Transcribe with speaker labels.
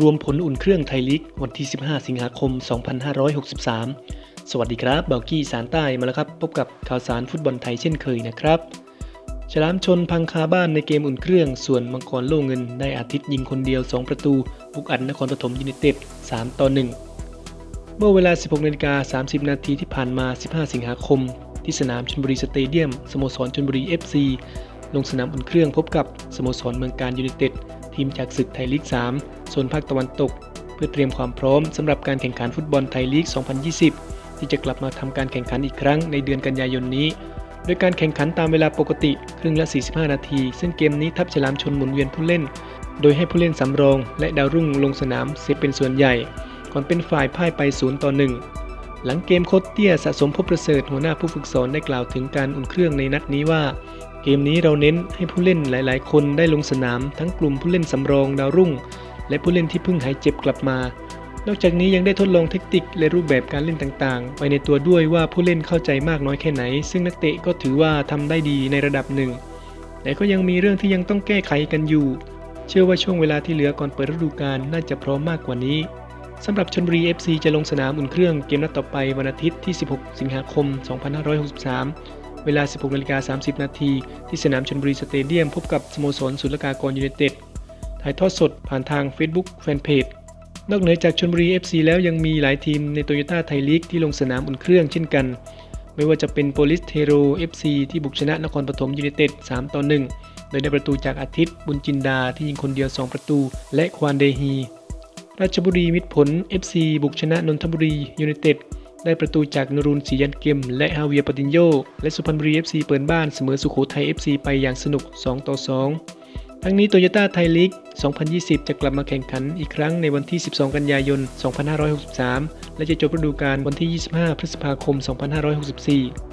Speaker 1: รวมผลอุ่นเครื่องไทยลีกวันที่ 15 สิงหาคม 2563 สวัสดีครับเบลกี้สารใต้มาแล้วครับ พบกับข่าวสารฟุตบอลไทยเช่นเคยนะครับ ฉลามชนพังคาบ้านในเกมอุ่นเครื่อง ส่วนมังกรโล่เงินได้อาทิตย์ยิงคนเดียว 2 ประตูบุกอัดนครปฐมยูไนเต็ด 3 ต่อ 1 เมื่อเวลา 16นาฬิกา30 นาทีที่ผ่านมา 15 สิงหาคม ที่สนามชลบุรีสเตเดียม สโมสรชลบุรี FC ลงสนามอุ่นเครื่องพบกับสโมสรเมืองการยูไนเต็ดทีมจากศึกไทยลีก 3 โซนภาคตะวันตก เพื่อเตรียมความพร้อมสำหรับการแข่งขันฟุตบอลไทยลีก 2020 ที่จะกลับมาทำการแข่งขันอีกครั้งในเดือนกันยายนนี้ โดยการแข่งขันตามเวลาปกติครึ่งละ 45 นาที ซึ่งเกมนี้ทัพฉลามชนหมุนเวียนผู้เล่น โดยให้ผู้เล่นสำรอง และดาวรุ่งลงสนามเสียเป็นส่วนใหญ่ ก่อนเป็นฝ่ายพ่ายไป 0 ต่อ 1 หลังเกมโคตเตี้ยสะสมพบประเสริฐหัวหน้าผู้ฝึกสอนได้กล่าวถึงการอุ่นเครื่องในนัดนี้ว่า เกมนี้เราเน้นให้ผู้เล่นหลาย ๆ คนได้ลงสนาม ทั้งกลุ่มผู้เล่นสำรองดาวรุ่ง และผู้เล่นที่เพิ่งหายเจ็บกลับมา นอกจากนี้ยังได้ทดลองเทคนิคและรูปแบบการเล่นต่าง ๆ ไปในตัวด้วยว่าผู้เล่นเข้าใจมากน้อยแค่ไหน ซึ่งนักเตะก็ถือว่าทำได้ดีในระดับหนึ่ง แต่ก็ยังมีเรื่องที่ยังต้องแก้ไขกันอยู่ เชื่อว่าช่วงเวลาที่เหลือก่อนเปิดฤดูกาลน่าจะพร้อมมากกว่านี้สำหรับชลบุรี FC จะลงสนามอุ่นเครื่องเกมนัดต่อไปวันอาทิตย์ที่ 16 สิงหาคม 2563 เวลา 16นาฬิกา30 นาทีที่สนามชลบุรีสเตเดียม พบกับสโมสรศุลกากรยูไนเต็ด ถ่ายทอดสดผ่านทาง Facebook Fanpage นอกเหนือจากชลบุรี FC แล้วยังมีหลายทีมในโตโยต้าไทยลีกที่ลงสนามอุ่นเครื่องเช่นกัน ไม่ว่าจะเป็นโปลิสเทโร FC ที่บุกชนะนครปฐมยูไนเต็ด 3 ต่อ 1 โดยได้ประตูจากอาทิตย์บุญจินดาที่ยิงคนเดียว 2 ประตู และควานเดฮี ราชบุรีมิตรผล FC บุกชนะนนทบุรียูไนเต็ด ได้ประตูจากนรุนศรียันเกม และฮาเวียปตินโย และสุพรรณบุรีเอฟซีเปิดบ้านเสมอสุโขทัย FC ไปอย่างสนุก 2 ต่อ 2 ทั้งนี้โตโยต้าไทยลีก 2020 จะกลับมาแข่งขันอีกครั้งในวันที่ 12 กันยายน 2563 และจะจบฤดูกาลวันที่ 25 พฤษภาคม 2564